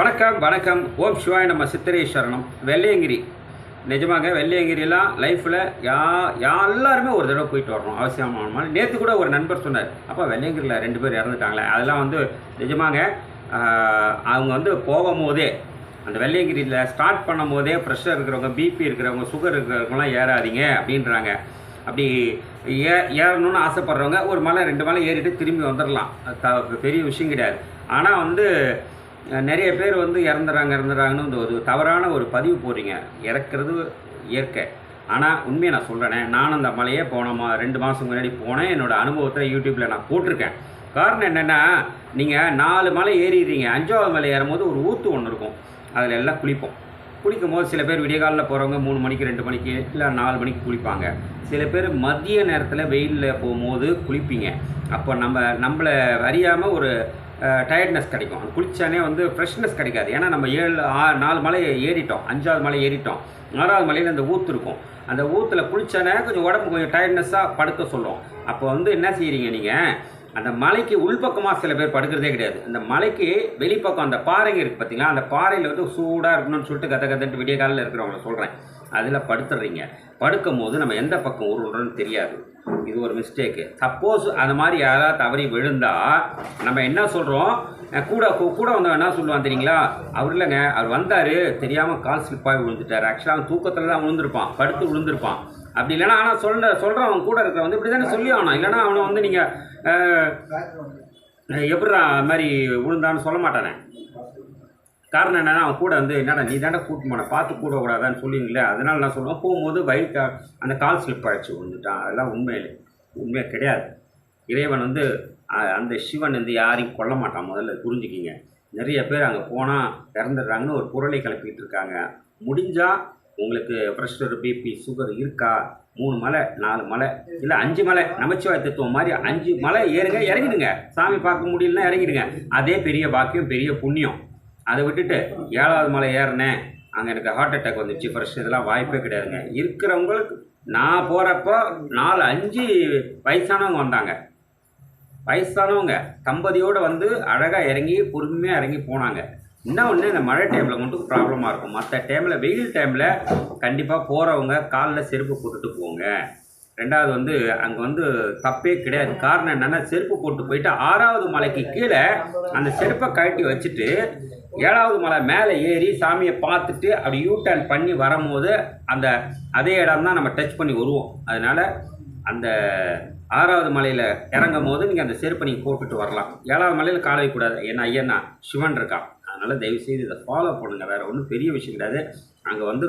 வணக்கம் வணக்கம். ஓம் சிவாய் நம்ம சித்திரேஸ்வரனம் வெள்ளையங்கிரி. நிஜமாக வெள்ளையங்கிரிலாம் லைஃப்பில் யா யா எல்லாருமே ஒரு தடவை போயிட்டு வரணும். அவசியமான நேற்று கூட ஒரு நண்பர் சொன்னார். அப்போ வெள்ளையங்கிரியில் ரெண்டு பேர் இறந்துட்டாங்களே. அதெல்லாம் வந்து நிஜமாக அவங்க வந்து போகும்போதே அந்த வெள்ளையங்கிரியில் ஸ்டார்ட் பண்ணும் போதே ப்ரெஷர் இருக்கிறவங்க பிபி இருக்கிறவங்க சுகர் இருக்கிறவங்கலாம் ஏறாதீங்க அப்படின்றாங்க. அப்படி ஏ ஏறணும்னு ஆசைப்படுறவங்க ஒரு மலை ரெண்டு மலை ஏறிட்டு திரும்பி வந்துடலாம் பெரிய விஷயம் கிடையாது. ஆனால் வந்து நிறைய பேர் வந்து இறந்துறாங்க இறந்துறாங்கன்னு இந்த ஒரு தவறான ஒரு பதிவு போடுறீங்க. இறக்குறது இயற்கை. ஆனால் உண்மையை நான் சொல்கிறேனே நானும் அந்த மலையே போனோமா ரெண்டு மாதம் முன்னாடி போனேன். என்னோடய அனுபவத்தை யூடியூப்பில் நான் போட்டிருக்கேன். காரணம் என்னென்னா நீங்கள் நாலு மலை ஏறிடுறீங்க. அஞ்சாவது மலை ஏறும்போது ஒரு ஊற்று ஒன்று இருக்கும். அதில் எல்லாம் குளிப்போம். குளிக்கும் போது சில பேர் விடியகாலில் போகிறவங்க மூணு மணிக்கு ரெண்டு மணிக்கு இல்லை நாலு மணிக்கு குளிப்பாங்க. சில பேர் மதிய நேரத்தில் வெயிலில் போகும்போது குளிப்பீங்க. அப்போ நம்ம நம்மளை அறியாமல் ஒரு டயர்ட்னஸ் கிடைக்கும். குளித்தானே வந்து ஃப்ரெஷ்னஸ் கிடைக்காது. ஏன்னா நம்ம ஏழு ஆறு நாலு மலை ஏறிட்டோம். அஞ்சாவது மலை ஏறிட்டோம். ஆறாவது மலையில் அந்த ஊத்து இருக்கும். அந்த ஊத்தில் குளித்தானே கொஞ்சம் உடம்பு கொஞ்சம் டயர்ட்னஸ்ஸாக படுக்க சொல்லும். அப்போ வந்து என்ன செய்கிறீங்க நீங்கள் அந்த மலைக்கு உள்பக்கமாக சில பேர் படுக்கிறதே கிடையாது. அந்த மலைக்கு வெளிப்பக்கம் அந்த பாறைங்க இருக்குது பார்த்தீங்களா அந்த பாறையில் வந்து சூடாக இருக்கணும்னு சொல்லிட்டு கதை கதன்ட்டு விடிய காலையில் இருக்கிறவங்கள சொல்கிறேன் அதில் படுத்துடுறீங்க படுக்கும் போது நம்ம எந்த பக்கம் உருள்றோன்னு தெரியாது. இது ஒரு மிஸ்டேக்கு சப்போஸ் அந்த மாதிரி யாராவது தவறி விழுந்தா நம்ம என்ன சொல்கிறோம் கூட கூட வந்தவன் என்ன சொல்லுவான் தெரியுங்களா? அவர் இல்லைங்க அவர் வந்தார் தெரியாமல் கால் ஸ்லிப்பாகி விழுந்துட்டார். ஆக்சுவலாக அவன் தூக்கத்தில் தான் விழுந்திருப்பான் படுத்து விழுந்திருப்பான். அப்படி இல்லைன்னா ஆனால் சொல்ற சொல்கிறேன் அவன் கூட இருக்கிற வந்து இப்படி தானே சொல்லி ஆகணும். இல்லைன்னா அவனை வந்து நீங்கள் எப்படிடா அது மாதிரி விழுந்தான்னு சொல்ல மாட்டானே? காரணம் என்னென்னா அவன் கூட வந்து என்னடா நீ தாண்டா கூட்டு போன பார்த்து கூட கூடாதான்னு சொல்லிங்களே அதனால நான் சொல்லுவேன் போகும்போது பைக் அந்த கால் ஸ்லிப் ஆயிடுச்சு வந்துட்டான் அதெல்லாம் உண்மையிலே உண்மையாக கிடையாது. இறைவன் வந்து அந்த சிவன் வந்து யாரையும் கொல்ல மாட்டான். முதல்ல புரிஞ்சுக்கிங்க. நிறைய பேர் அங்கே போனால் இறந்துடுறாங்கன்னு ஒரு குரலை கிளப்பிட்டு இருக்காங்க. முடிஞ்சால் உங்களுக்கு ப்ரெஷர் பிபி சுகர் இருக்கா? மூணு மலை நாலு மலை இல்லை அஞ்சு மலை நமச்சிவாய தத்துவம் மாதிரி அஞ்சு மலை ஏறுங்க இறங்கிடுங்க. சாமி பார்க்க முடியலன்னா இறங்கிடுங்க. அதே பெரிய பாக்கியம் பெரிய புண்ணியம். அதை விட்டுட்டு ஏழாவது மலை ஏறினேன். அங்கே எனக்கு ஹார்ட் அட்டாக் வந்துச்சு. ஃபர்ஸ்ட் இதெல்லாம் வாய்ப்பே கிடையாதுங்க. இருக்கிறவங்களுக்கு நான் போகிறப்போ நாலு அஞ்சு வயசானவங்க வந்தாங்க. வயசானவங்க தம்பதியோடு வந்து அழகாக இறங்கி பொறுமையாக இறங்கி போனாங்க. இன்னும் ஒன்று இந்த மழை டைமில் மட்டும் ப்ராப்ளமாக இருக்கும். மற்ற டைமில் வெயில் டைமில் கண்டிப்பாக போகிறவங்க காலில் செருப்பு போட்டுட்டு போங்க. ரெண்டாவது வந்து அங்கே வந்து தப்பே கிடையாது. காரணம் என்னென்னா செருப்பு போட்டு போயிட்டு ஆறாவது மலைக்கு கீழே அந்த செருப்பை கழட்டி வச்சுட்டு ஏழாவது மலை மேலே ஏறி சாமியை பார்த்துட்டு அப்படி யூ டர்ன் பண்ணி வரும்போது அந்த அதே இடம் தான் நம்ம டச் பண்ணி வருவோம். அதனால் அந்த ஆறாவது மலையில் இறங்கும் போது நீங்கள் அந்த செருப்பை நீங்கள் போட்டுட்டு வரலாம். ஏழாவது மலையில் கால கூடாது ஏன்னா ஐயன்னா சிவன் இருக்கான். அதனால் தயவுசெய்து இதை ஃபாலோ பண்ணுங்கள் வேறு ஒன்றும் பெரிய விஷயம் கிடையாது. அங்கே வந்து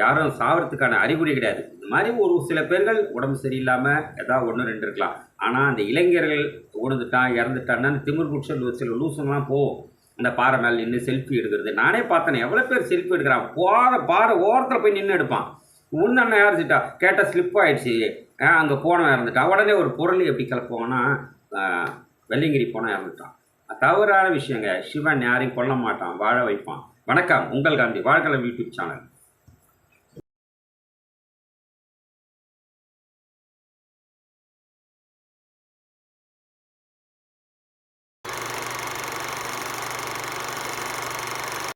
யாரும் சாவறதுக்கான அறிகுறி கிடையாது. இந்த மாதிரி ஒரு சில பேர்கள் உடம்பு சரியில்லாமல் ஏதாவது ஒன்று ரெண்டு இருக்கலாம். ஆனால் அந்த இளைஞர்கள் உணர்ந்துட்டான் இறந்துட்டான்னா அந்த திமிர் குடிச்சல் சில லூசுங்கலாம் போகும் அந்த பாறை மேலே நின்று செல்ஃபி எடுக்கிறது. நானே பார்த்தேன் எவ்வளோ பேர் செல்ஃபி எடுக்கிறான் பாறை பாறை ஓரத்தில் போய் நின்று எடுப்பான். உன்னண்ணன் இறந்துட்டா கேட்டால் ஸ்லிப் ஆகிடுச்சு அங்கே போனவன் இறந்துட்டான். உடனே ஒரு பொருள் எப்படி கிளப்புவான்னா வெள்ளிங்கிரி போனால் இறந்துட்டான். தவறான விஷயங்க. சிவன் யாரையும் கொல்ல மாட்டான். வாழ வைப்பான். வணக்கம். உங்கள் காந்தி. வாழ்க்கலை YouTube channel.